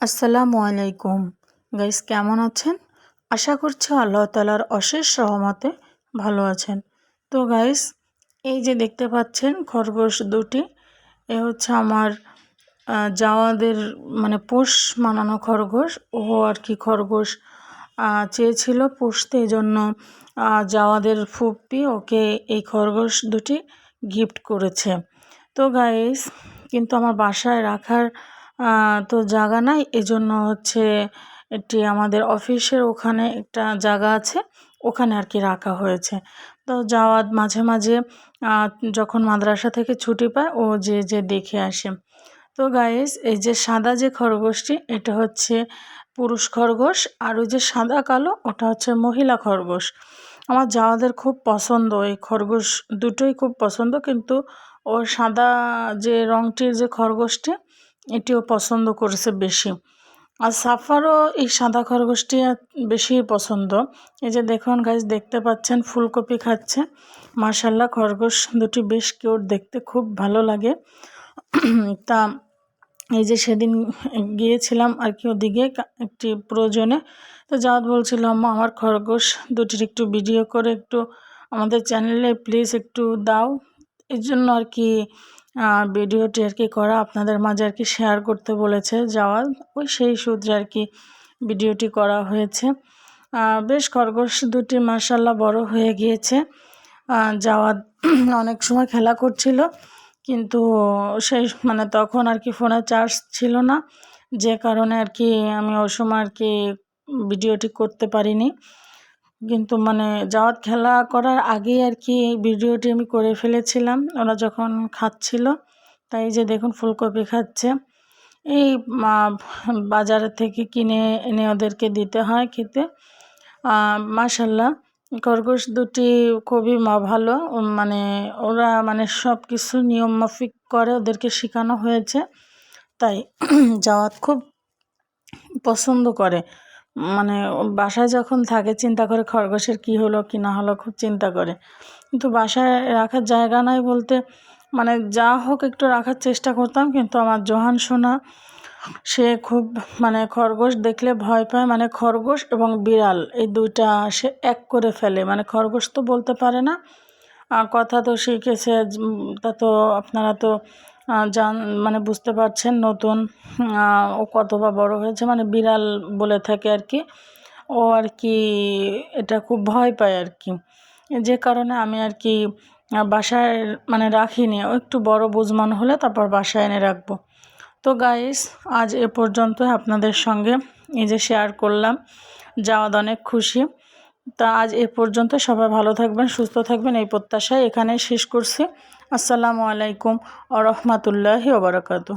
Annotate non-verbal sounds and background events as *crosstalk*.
আসসালামু আলাইকুম। গাইস, কেমন আছেন? আশা করছি আল্লাহ তালার অশেষ সহমতে ভালো আছেন। তো গাইস, এই যে দেখতে পাচ্ছেন খরগোশ দুটি, এ হচ্ছে আমার জাওয়াদের মানে পোষ মানানো খরগোশ। ও আর কি খরগোশ চেয়েছিল পুষতে জন্য জাওয়াদের ফুপি ওকে এই খরগোশ দুটি গিফট করেছে। তো গাইস, কিন্তু আমার বাসায় রাখার তো জায়গা নাই। এজন্য হচ্ছে এটি আমাদের অফিসের ওখানে একটা জায়গা আছে। ওখানে আর কি রাখা হয়েছে। তো যাওয়ার মাঝে মাঝে যখন মাদ্রাসা থেকে ছুটি পায়, ও যে যে দেখে আসে। তো গাইস এই যে সাদা যে খরগোশটি, এটা হচ্ছে পুরুষ খরগোশ। আর ওই যে সাদা কালো, ওটা হচ্ছে মহিলা খরগোশ। আমার যাওয়াদের খুব পছন্দ। এই খরগোশ দুটোই খুব পছন্দ। কিন্তু ও সাদা যে রঙটির যে খরগোশটি এটিও পছন্দ করেছে বেশি। আর সাফারও এই সাদা খরগোশটি বেশি পছন্দ। এই যে দেখুন গাছ দেখতে পাচ্ছেন, ফুলকপি খাচ্ছে। মার্শাল্লাহ খরগোশ দুটি বেশ কিউট দেখতে, খুব ভালো লাগে। তা এই যে সেদিন গিয়েছিলাম আর কি ওদিকে একটি প্রয়োজনে। তো যাওয়াত বলছিল, আম্মা, আমার খরগোশ দুটির একটু ভিডিও করে একটু আমাদের চ্যানেলে প্লিজ একটু দাও। এর জন্য আর কি ভিডিওটি আর কি করা আপনাদের মাঝে আর কি শেয়ার করতে বলেছে যাওয়া ওই সেই সূত্রে আর কি ভিডিওটি করা হয়েছে। বেশ খরগোশ দুটি মার্শাল্লাহ বড় হয়ে গিয়েছে। যাওয়া *clears throat* অনেক সময় খেলা করছিল, কিন্তু সেই মানে তখন আর কি ফোনে চার্জ ছিল না। যে কারণে আর কি আমি ওই সময় আর কি ভিডিওটি করতে পারিনি। কিন্তু মানে যাওয়াত খেলা করার আগেই আর কি ভিডিওটি আমি করে ফেলেছিলাম। ওরা যখন খাচ্ছিল, তাই যে দেখুন ফুলকপি খাচ্ছে। এই বাজার থেকে কিনে এনে ওদেরকে দিতে হয় খেতে। মাশাল্লাহ খরগোশ দুটি খুবই মা, ভালো। মানে ওরা মানে সব কিছু নিয়ম মাফিক করে ওদেরকে শেখানো হয়েছে। তাই যাওয়াত খুব পছন্দ করে। মানে বাসায় যখন থাকে, চিন্তা করে খরগোশের কি হলো, কি না হলো, খুব চিন্তা করে। কিন্তু বাসায় রাখার জায়গা নাই বলতে মানে যা হোক একটু রাখার চেষ্টা করতাম, কিন্তু আমার জোহান সোনা, সে খুব মানে খরগোশ দেখলে ভয় পায় মানে খরগোশ এবং বিড়াল, এই দুইটা সে এক করে ফেলে। মানে খরগোশ তো বলতে পারে না কথা তো শিখেছে তা তো আপনারা তো জান মানে বুঝতে পারছেন নতুন ও কত বা বড়ো হয়েছে মানে বিড়াল বলে থাকে আর কি। ও আর কি, এটা খুব ভয় পায় আর কি। যে কারণে আমি আর কি বাসায় মানে রাখিনি। ও একটু বড় বুঝমান হলে তারপর বাসায় এনে রাখব। তো গাইস আজ এ পর্যন্ত আপনাদের সঙ্গে। এই যে শেয়ার করলাম যাওয়াদ অনেক খুশি। তা আজ এ পর্যন্ত সবাই ভালো থাকবেন, সুস্থ থাকবেন, এই প্রত্যাশায় এখানে শেষ করছি। আসসালামু আলাইকুম আ রহমতুল্লাহি ওবরাকাতু